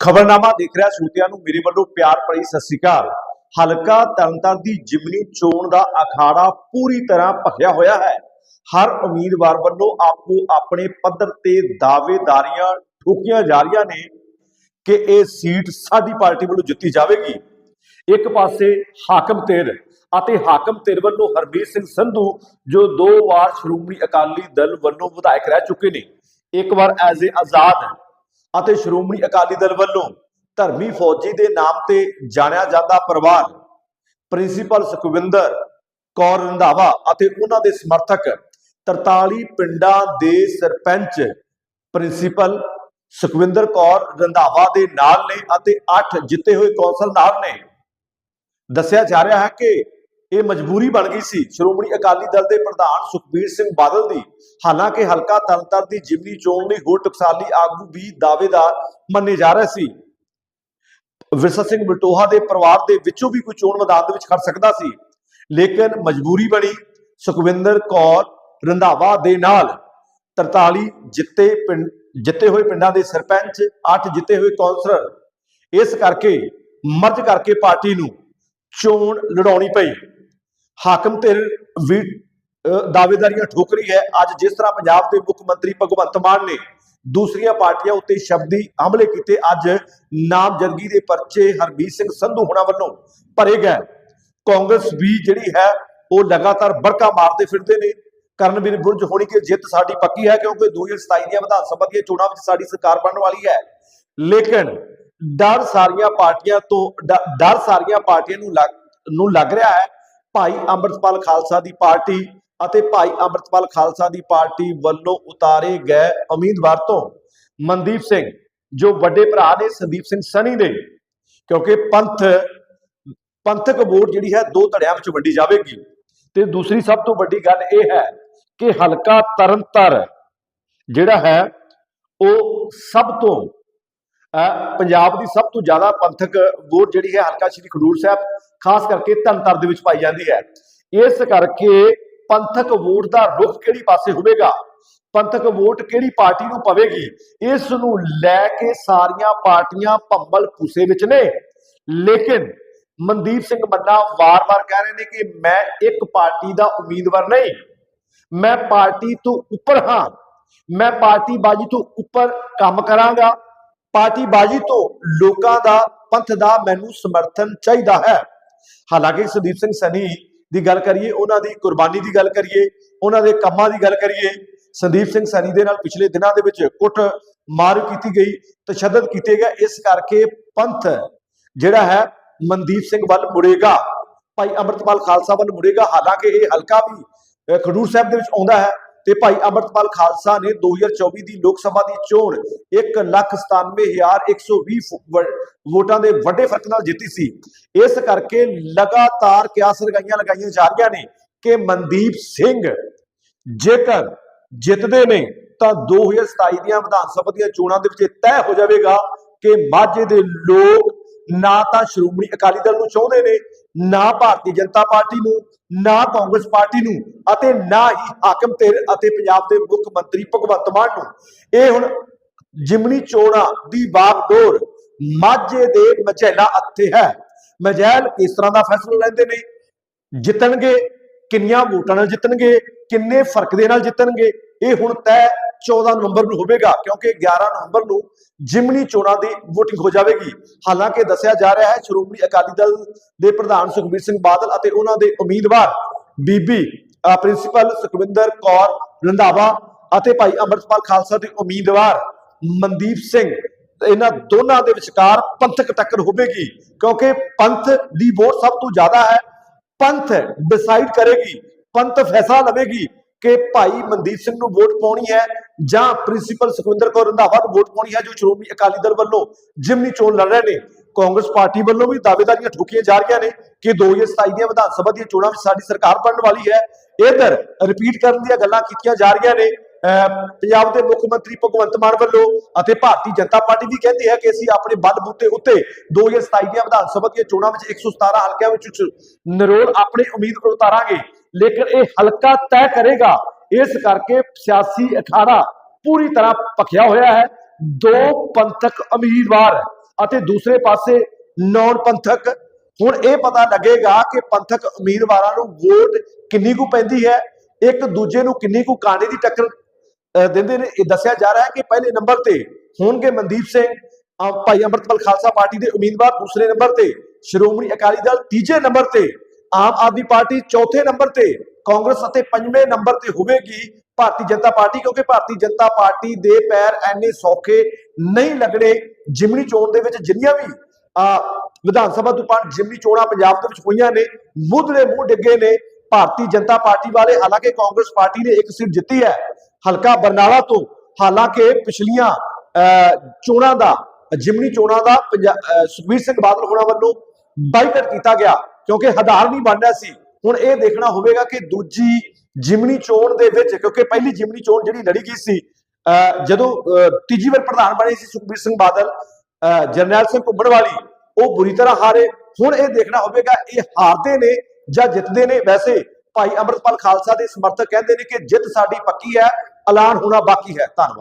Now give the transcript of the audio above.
ਖਬਰਨਾਮਾ ਦੇਖ ਰਿਹਾ ਸੂਤਿਆਂ ਨੂੰ, ਮੇਰੇ ਵੱਲੋਂ ਪਿਆਰ ਭਰੀ ਸਤਿ ਸ੍ਰੀ ਅਕਾਲ। ਹਲਕਾ ਤਰਨਤਾਰਨ ਦੀ ਜਿਮਨੀ ਚੋਣ ਦਾ ਅਖਾੜਾ ਪੂਰੀ ਤਰ੍ਹਾਂ ਭਖਿਆ ਹੋਇਆ ਹੈ। ਹਰ ਉਮੀਦਵਾਰ ਵੱਲੋਂ ਆਪੋ ਆਪਣੇ ਪੱਧਰ ਤੇ ਦਾਅਵੇਦਾਰੀਆਂ ਠੋਕੀਆਂ ਜਾ ਰਹੀਆਂ ਨੇ ਕਿ ਇਹ ਸੀਟ ਸਾਡੀ ਪਾਰਟੀ ਵੱਲੋਂ ਜਿੱਤੀ ਜਾਵੇਗੀ। ਇੱਕ ਪਾਸੇ ਹਾਕਮ ਧਿਰ ਅਤੇ ਹਾਕਮ ਧਿਰ ਵੱਲੋਂ ਹਰਬੀਰ ਸਿੰਘ ਸੰਧੂ, ਜੋ ਦੋ ਵਾਰ ਸ਼੍ਰੋਮਣੀ ਅਕਾਲੀ ਦਲ ਵੱਲੋਂ ਵਿਧਾਇਕ ਰਹਿ ਚੁੱਕੇ ਨੇ, ਇੱਕ ਵਾਰ ਐਜ਼ ਏ ਆਜ਼ਾਦ ਅਤੇ ਸ਼੍ਰੋਮਣੀ ਅਕਾਲੀ ਦਲ ਵੱਲੋਂ ਧਰਮੀ ਫੌਜੀ ਦੇ ਨਾਮ ਤੇ ਜਾਣਿਆ ਜਾਂਦਾ ਪਰਿਵਾਰ, ਪ੍ਰਿੰਸੀਪਲ ਸੁਖਵਿੰਦਰ ਕੌਰ ਰੰਧਾਵਾ ਅਤੇ ਉਹਨਾਂ ਦੇ ਸਮਰਥਕ 43 ਪਿੰਡਾਂ ਦੇ ਸਰਪੰਚ ਪ੍ਰਿੰਸੀਪਲ ਸੁਖਵਿੰਦਰ ਕੌਰ ਰੰਧਾਵਾ ਦੇ ਨਾਲ ਨੇ ਅਤੇ 8 ਜਿੱਤੇ ਹੋਏ ਕੌਂਸਲ ਨਾਲ ਨੇ। ਦੱਸਿਆ ਜਾ ਰਿਹਾ ਹੈ ਕਿ ਇਹ ਮਜਬੂਰੀ ਬਣ ਗਈ ਸੀ। ਸ਼੍ਰੋਮਣੀ ਅਕਾਲੀ ਦਲ ਦੇ ਪ੍ਰਧਾਨ ਸੁਖਬੀਰ ਸਿੰਘ ਬਾਦਲ ਦੀ। ਹਾਲਾਂਕਿ ਹਲਕਾ ਤਰਨਤਾਰਨ ਦੀ ਜਿਮਨੀ ਚੋਣ ਲਈ ਹੋਰ ਟਕਸਾਲੀ ਆਗੂ ਵੀ ਦਾਅਵੇਦਾਰ ਮੰਨੇ ਜਾ ਰਹੇ ਸੀ। ਵਿਰਸਾ ਸਿੰਘ ਬਟੋਹਾ ਦੇ ਪਰਿਵਾਰ ਦੇ ਵਿੱਚੋਂ ਵੀ ਕੋਈ ਚੋਣ ਮੈਦਾਨ ਦੇ ਵਿੱਚ ਖੜ ਸਕਦਾ ਸੀ। ਲੇਕਿਨ ਮਜਬੂਰੀ ਬਣੀ। ਸੁਖਵਿੰਦਰ ਕੌਰ ਰੰਧਾਵਾ ਦੇ ਨਾਲ 43 ਜਿੱਤੇ ਪਿੰਡ, ਜਿੱਤੇ ਹੋਏ ਪਿੰਡਾਂ ਦੇ ਸਰਪੰਚ 8 ਜਿੱਤੇ ਹੋਏ ਕੌਂਸਲਰ। ਇਸ ਕਰਕੇ ਮਰਜ ਕਰਕੇ ਪਾਰਟੀ ਨੂੰ ਚੋਣ ਲੜਾਉਣੀ ਪਈ। ਹਾਕਮ ਧਿਰ ਵੀ ਦਾਅਵੇਦਾਰੀਆਂ ਠੋਕ ਰਹੀ ਹੈ। ਅੱਜ ਜਿਸ ਤਰ੍ਹਾਂ ਪੰਜਾਬ ਦੇ ਮੁੱਖ ਮੰਤਰੀ ਭਗਵੰਤ ਮਾਨ ਨੇ ਦੂਸਰੀਆਂ ਪਾਰਟੀਆਂ ਉੱਤੇ ਸ਼ਬਦੀ ਹਮਲੇ ਕੀਤੇ, ਅੱਜ ਨਾਮਜ਼ਦਗੀ ਦੇ ਪਰਚੇ ਹਰਬੀਰ ਸਿੰਘ ਸੰਧੂ ਹੋਣਾ ਵੱਲੋਂ ਭਰੇ ਗਏ। ਕਾਂਗਰਸ ਵੀ ਜਿਹੜੀ ਹੈ, ਉਹ ਲਗਾਤਾਰ ਬੜਕਾ ਮਾਰਦੇ ਫਿਰਦੇ ਨੇ। ਕਰਨਵੀਰ ਬੁਰਜ ਹੋਣੀ ਕਿ ਜਿੱਤ ਸਾਡੀ ਪੱਕੀ ਹੈ, ਕਿਉਂਕਿ 2027 ਦੀਆਂ ਵਿਧਾਨ ਸਭਾ ਦੀਆਂ ਚੋਣਾਂ ਵਿੱਚ ਸਾਡੀ ਸਰਕਾਰ ਬਣਨ ਵਾਲੀ ਹੈ। ਲੇਕਿਨ ਡਰ ਸਾਰੀਆਂ ਪਾਰਟੀਆਂ ਤੋਂ ਡਰ ਸਾਰੀਆਂ ਪਾਰਟੀਆਂ ਨੂੰ ਲੱਗ ਨੂੰ ਲੱਗ ਰਿਹਾ ਹੈ ਭਾਈ ਅੰਮ੍ਰਿਤਪਾਲ ਖਾਲਸਾ ਦੀ ਪਾਰਟੀ ਅਤੇ ਭਾਈ ਅੰਮ੍ਰਿਤਪਾਲ ਖਾਲਸਾ ਦੀ ਪਾਰਟੀ ਵੱਲੋਂ ਉਤਾਰੇ ਗਏ ਉਮੀਦਵਾਰ ਤੋਂ ਮਨਦੀਪ ਸਿੰਘ, ਜੋ ਵੱਡੇ ਭਰਾ ਨੇ ਸੰਦੀਪ ਸਿੰਘ ਸਨੀ ਦੇ, ਕਿਉਂਕਿ ਪੰਥ, ਪੰਥਕ ਵੋਟ ਜਿਹੜੀ ਹੈ ਦੋ ਧੜਿਆਂ ਵਿੱਚ ਵੰਡੀ ਜਾਵੇਗੀ। ਤੇ ਦੂਸਰੀ ਸਭ ਤੋਂ ਵੱਡੀ ਗੱਲ ਇਹ ਹੈ ਕਿ ਹਲਕਾ ਤਰਨਤਾਰ ਜਿਹੜਾ ਹੈ, ਉਹ ਸਭ ਤੋਂ ਅਹ ਪੰਜਾਬ ਦੀ ਸਭ ਤੋਂ ਜ਼ਿਆਦਾ ਪੰਥਕ ਵੋਟ ਜਿਹੜੀ ਹੈ ਹਲਕਾ ਸ਼੍ਰੀ ਖਡੂਰ ਸਾਹਿਬ ਖਾਸ ਕਰਕੇ ਧੰਤਰ ਦੇ ਵਿੱਚ ਪਾਈ ਜਾਂਦੀ ਹੈ। ਇਸ ਕਰਕੇ ਪੰਥਕ ਵੋਟ ਦਾ ਰੁਖ ਕਿਹੜੀ ਪਾਸੇ ਹੋਵੇਗਾ? ਪੰਥਕ ਵੋਟ ਕਿਹੜੀ ਪਾਰਟੀ ਨੂੰ ਪਵੇਗੀ? ਇਸ ਨੂੰ ਲੈ ਕੇ ਸਾਰੀਆਂ ਪਾਰਟੀਆਂ ਭੰਬਲ ਭੂਸੇ ਵਿੱਚ ਨੇ। ਲੇਕਿਨ ਮਨਦੀਪ ਸਿੰਘ ਮੰਨਾ ਵਾਰ-ਵਾਰ ਕਹਿ ਰਹੇ ਨੇ ਕਿ ਮੈਂ ਇੱਕ ਪਾਰਟੀ ਦਾ ਉਮੀਦਵਾਰ ਨਹੀਂ। ਮੈਂ ਪਾਰਟੀ ਤੋਂ ਉੱਪਰ ਹਾਂ। ਮੈਂ ਪਾਰਟੀ ਬਾਜੀ ਤੋਂ ਉੱਪਰ ਕੰਮ ਕਰਾਂਗਾ। ਪਾਰਟੀ ਬਾਜੀ ਤੋਂ ਲੋਕਾਂ ਦਾ, ਪੰਥ ਦਾ ਮੈਨੂੰ ਸਮਰਥਨ ਚਾਹੀਦਾ ਹੈ। ਹਾਲਾਂਕਿ ਸੁਦੀਪ ਸਿੰਘ ਸਨੀ ਦੀ ਗੱਲ ਕਰੀਏ, ਉਹਨਾਂ ਦੀ ਕੁਰਬਾਨੀ ਦੀ ਗੱਲ ਕਰੀਏ, ਉਹਨਾਂ ਦੇ ਕੰਮਾਂ ਦੀ ਗੱਲ ਕਰੀਏ, ਸੰਦੀਪ ਸਿੰਘ ਸਨੀ ਦੇ ਨਾਲ ਪਿਛਲੇ ਦਿਨਾਂ ਦੇ ਵਿੱਚ ਕੁੱਟ ਮਾਰ ਕੀਤੀ ਗਈ, ਤਸ਼ੱਦਦ ਕੀਤੇ ਗਏ। ਇਸ ਕਰਕੇ ਪੰਥ ਜਿਹੜਾ ਹੈ, ਮਨਦੀਪ ਸਿੰਘ ਵੱਲ ਮੁੜੇਗਾ। ਭਾਈ ਅੰਮ੍ਰਿਤਪਾਲ ਖਾਲਸਾ ਵੱਲ ਮੁੜੇਗਾ। ਹਾਲਾਂਕਿ ਇਹ ਹਲਕਾ ਵੀ ਖਡੂਰ ਸਾਹਿਬ ਦੇ ਵਿੱਚ ਆਉਂਦਾ ਹੈ। ਤੇ ਭਾਈ ਅੰਮ੍ਰਿਤਪਾਲ ਖਾਲਸਾ ਨੇ 2024 ਦੀ ਲੋਕ ਸਭਾ ਦੀ ਚੋਣ 197120 ਫੁ- ਵ- ਵੋਟਾਂ ਦੇ ਵੱਡੇ ਫ਼ਰਕ ਨਾਲ ਜਿੱਤੀ ਸੀ। ਇਸ ਕਰਕੇ ਲਗਾਤਾਰ ਕਿਆਸ ਲਗਾਈਆਂ ਲਗਾਈਆਂ ਜਾ ਰਹੀਆਂ ਨੇ ਕਿ ਮਨਦੀਪ ਸਿੰਘ ਜੇਕਰ ਜਿੱਤਦੇ ਨੇ ਤਾਂ 2027 ਦੀਆਂ ਵਿਧਾਨ ਸਭਾ ਦੀਆਂ ਚੋਣਾਂ ਦੇ ਵਿੱਚ ਇਹ ਤੈਅ ਹੋ ਜਾਵੇਗਾ ਕਿ ਮਾਝੇ ਦੇ ਲੋਕ ਨਾ ਤਾਂ ਸ਼੍ਰੋਮਣੀ ਅਕਾਲੀ ਦਲ ਨੂੰ ਚਾਹੁੰਦੇ ਨੇ ਨਾ ਭਾਰਤੀ ਜਨਤਾ ਪਾਰਟੀ ਨੂੰ, ਨਾ ਕਾਂਗਰਸ ਪਾਰਟੀ ਨੂੰ ਅਤੇ ਨਾ ਹੀ ਹਾਕਮ ਧਿਰ ਅਤੇ ਪੰਜਾਬ ਦੇ ਮੁੱਖ ਮੰਤਰੀ ਭਗਵੰਤ ਮਾਨ ਨੂੰ। ਇਹ ਹੁਣ ਜਿਮਨੀ ਚੋਣਾਂ ਦੀ ਬਾਗਡੋਰ ਮਾਝੇ ਦੇ ਮਝੈਲਾ ਅੱਥੇ ਹੈ। ਮਝੈਲ ਕਿਸ ਤਰ੍ਹਾਂ ਦਾ ਫੈਸਲਾ ਲੈਂਦੇ ਨੇ। ਜਿੱਤਣਗੇ, ਕਿੰਨੀਆਂ ਵੋਟਾਂ ਨਾਲ ਜਿੱਤਣਗੇ, ਕਿੰਨੇ ਫ਼ਰਕ ਦੇ ਨਾਲ ਜਿੱਤਣਗੇ, ਇਹ ਹੁਣ ਤੈਅ 14 ਨਵੰਬਰ ਨੂੰ ਹੋਵੇਗਾ, ਕਿਉਂਕਿ 11 ਨਵੰਬਰ ਨੂੰ ਜਿਮਨੀ ਚੋਣਾਂ ਦੀ VOTING ਹੋ ਜਾਵੇਗੀ। ਹਾਲਾਂਕਿ ਦੱਸਿਆ ਜਾ ਰਿਹਾ ਹੈ, ਸ਼੍ਰੋਮਣੀ ਅਕਾਲੀ ਦਲ ਦੇ ਪ੍ਰਧਾਨ ਸੁਖਬੀਰ ਸਿੰਘ ਬਾਦਲ ਅਤੇ ਉਹਨਾਂ ਦੇ ਉਮੀਦਵਾਰ ਬੀਬੀ ਪ੍ਰਿੰਸੀਪਲ ਸੁਖਵਿੰਦਰ ਕੌਰ ਰੰਧਾਵਾ ਅਤੇ ਭਾਈ ਅੰਮ੍ਰਿਤਪਾਲ ਖਾਲਸਾ ਦੇ ਉਮੀਦਵਾਰ ਮਨਦੀਪ ਸਿੰਘ, ਇਹਨਾਂ ਦੋਨਾਂ ਦੇ ਵਿਚਕਾਰ ਪੰਥਕ ਟੱਕਰ ਹੋਵੇਗੀ, ਕਿਉਂਕਿ ਪੰਥ ਦੀ ਵੋਟ ਸਭ ਤੋਂ ਜ਼ਿਆਦਾ ਹੈ। ਪੰਥ ਡਿਸਾਈਡ ਕਰੇਗੀ, ਪੰਥ ਫੈਸਲਾ ਲਵੇਗੀ ਕਿ ਭਾਈ ਮਨਦੀਪ ਸਿੰਘ ਨੂੰ ਵੋਟ ਪਾਉਣੀ ਹੈ ਜਾਂ ਪ੍ਰਿੰਸੀਪਲ ਸੁਖਵਿੰਦਰ ਕੌਰ ਰੰਧਾਵਾ ਨੂੰ ਵੋਟ ਪਾਉਣੀ ਹੈ ਜੋ ਸ਼੍ਰੋਮਣੀ ਅਕਾਲੀ ਦਲ ਵੱਲੋਂ ਜਿਮਨੀ ਚੋਣ ਲੜ ਰਹੇ ਨੇ। ਕਾਂਗਰਸ ਪਾਰਟੀ ਵੱਲੋਂ ਵੀ ਦਾਅਵੇਦਾਰੀਆਂ ਠੋਕੀਆਂ ਜਾ ਰਹੀਆਂ ਨੇ ਕਿ 2027 ਦੀਆਂ ਵਿਧਾਨ ਸਭਾ ਦੀਆਂ ਚੋਣਾਂ ਵਿੱਚ ਸਾਡੀ ਸਰਕਾਰ ਬਣਨ ਵਾਲੀ ਹੈ। ਇਧਰ ਰਿਪੀਟ ਕਰਨ ਦੀਆਂ ਗੱਲਾਂ ਕੀਤੀਆਂ ਜਾ ਰਹੀਆਂ ਨੇ। ਅਹ ਪੰਜਾਬ ਦੇ ਮੁੱਖ ਮੰਤਰੀ ਭਗਵੰਤ ਮਾਨ ਵੱਲੋਂ ਅਤੇ ਭਾਰਤੀ ਜਨਤਾ ਪਾਰਟੀ ਵੀ ਕਹਿੰਦੀ ਹੈ ਕਿ ਅਸੀਂ ਆਪਣੇ ਬਲਬੂਤੇ ਉੱਤੇ 2027 ਦੀਆਂ ਵਿਧਾਨ ਸਭਾ ਦੀਆਂ ਚੋਣਾਂ ਵਿੱਚ 117 ਹਲਕਿਆਂ ਵਿੱਚ ਨਿਰੋਲ ਆਪਣੇ ਉਮੀਦਵਾਰ ਉਤਾਰਾਂਗੇ। ਲੇਕਿਨ ਇਹ ਹਲਕਾ ਤੈਅ ਕਰੇਗਾ। ਇਸ ਕਰਕੇ ਸਿਆਸੀ ਅਖਾੜਾ ਪੂਰੀ ਤਰ੍ਹਾਂ ਭਖਿਆ ਹੋਇਆ ਹੈ। ਦੋ ਪੰਥਕ ਉਮੀਦਵਾਰ ਅਤੇ ਦੂਸਰੇ ਪਾਸੇ ਨੌਨ ਪੰਥਕ। ਹੁਣ ਇਹ ਪਤਾ ਲੱਗੇਗਾ ਕਿ ਪੰਥਕ ਉਮੀਦਵਾਰਾਂ ਨੂੰ ਵੋਟ ਕਿੰਨੀ ਕੁ ਪੈਂਦੀ ਹੈ। ਇੱਕ ਦੂਜੇ ਨੂੰ ਕਿੰਨੀ ਕੁ ਕਾਣੇ ਦੀ ਟੱਕਰ ਦਿੰਦੇ ਨੇ। ਇਹ ਦੱਸਿਆ ਜਾ ਰਿਹਾ ਹੈ ਕਿ ਪਹਿਲੇ ਨੰਬਰ ਤੇ ਹੋਣਗੇ ਮਨਦੀਪ ਸਿੰਘ ਭਾਈ ਅੰਮ੍ਰਿਤਪਾਲ ਖਾਲਸਾ ਪਾਰਟੀ ਦੇ ਉਮੀਦਵਾਰ। ਦੂਸਰੇ ਨੰਬਰ ਤੇ ਸ਼੍ਰੋਮਣੀ ਅਕਾਲੀ ਦਲ। ਤੀਜੇ ਨੰਬਰ ਤੇ ਆਮ ਆਦਮੀ ਪਾਰਟੀ ਚੌਥੇ ਨੰਬਰ ਤੇ ਕਾਂਗਰਸ ਅਤੇ ਪੰਜਵੇਂ ਨੰਬਰ ਤੇ ਹੋਵੇਗੀ ਭਾਰਤੀ ਜਨਤਾ ਪਾਰਟੀ ਕਿਉਂਕਿ ਭਾਰਤੀ ਜਨਤਾ ਪਾਰਟੀ ਦੇ ਪੈਰ ਐਨੇ ਸੌਖੇ ਨਹੀਂ ਲੱਗਣੇ ਜਿਮਨੀ ਚੋਣ ਦੇ ਵਿੱਚ ਜਿੰਨੀਆਂ ਵੀ ਆ ਵਿਧਾਨ ਸਭਾ ਤੋਂ ਬਾਅਦ ਜਿਮਨੀ ਚੋਣਾਂ ਪੰਜਾਬ ਦੇ ਵਿੱਚ ਹੋਈਆਂ ਨੇ ਮੁੱਢਲੇ ਮੂੰਹ ਡਿੱਗੇ ਨੇ ਭਾਰਤੀ ਜਨਤਾ ਪਾਰਟੀ ਵਾਲੇ ਹਾਲਾਂਕਿ ਕਾਂਗਰਸ ਪਾਰਟੀ ਨੇ ਇੱਕ ਸੀਟ ਜਿੱਤੀ ਹੈ ਹਲਕਾ ਬਰਨਾਲਾ ਤੋਂ ਹਾਲਾਂਕਿ ਪਿਛਲੀਆਂ ਅਹ, ਚੋਣਾਂ ਦਾ ਜਿਮਨੀ ਚੋਣਾਂ ਦਾ ਪੰਜਾ- ਸੁਖਬੀਰ ਸਿੰਘ ਬਾਦਲ ਹੋਣਾ ਵੱਲੋਂ ਬਾਈਕਟ ਕੀਤਾ ਗਿਆ। ਕਿਉਂਕਿ ਹਦਾਰ ਨਹੀਂ ਬਣ ਰਿਹਾ ਸੀ। ਹੁਣ ਇਹ ਦੇਖਣਾ ਹੋਵੇਗਾ ਕਿ ਦੂਜੀ ਜਿਮਨੀ ਚੋਣ ਦੇ ਵਿੱਚ ਕਿਉਂਕਿ ਪਹਿਲੀ ਜਿਮਨੀ ਚੋਣ ਜਿਹੜੀ ਲੜੀ ਗਈ ਸੀ ਅਹ, ਜਦੋਂ ਅਹ, ਤੀਜੀ ਵਾਰ ਪ੍ਰਧਾਨ ਬਣੇ ਸੀ ਸੁਖਬੀਰ ਸਿੰਘ ਬਾਦਲ ਅਹ, ਜਰਨੈਲ ਸਿੰਘ ਘੁੰਮਣ ਵਾਲੀ ਉਹ ਬੁਰੀ ਤਰ੍ਹਾਂ ਹਾਰੇ। ਹੁਣ ਇਹ ਦੇਖਣਾ ਹੋਵੇਗਾ ਇਹ ਹਾਰਦੇ ਨੇ ਜਾਂ ਜਿੱਤਦੇ ਨੇ? ਵੈਸੇ ਭਾਈ ਅੰਮ੍ਰਿਤਪਾਲ ਖਾਲਸਾ ਦੇ ਸਮਰਥਕ ਕਹਿੰਦੇ ਨੇ ਕਿ ਜਿੱਤ ਸਾਡੀ ਪੱਕੀ ਹੈ ਐਲਾਨ ਹੋਣਾ ਬਾਕੀ ਹੈ। ਧੰਨਵਾਦ।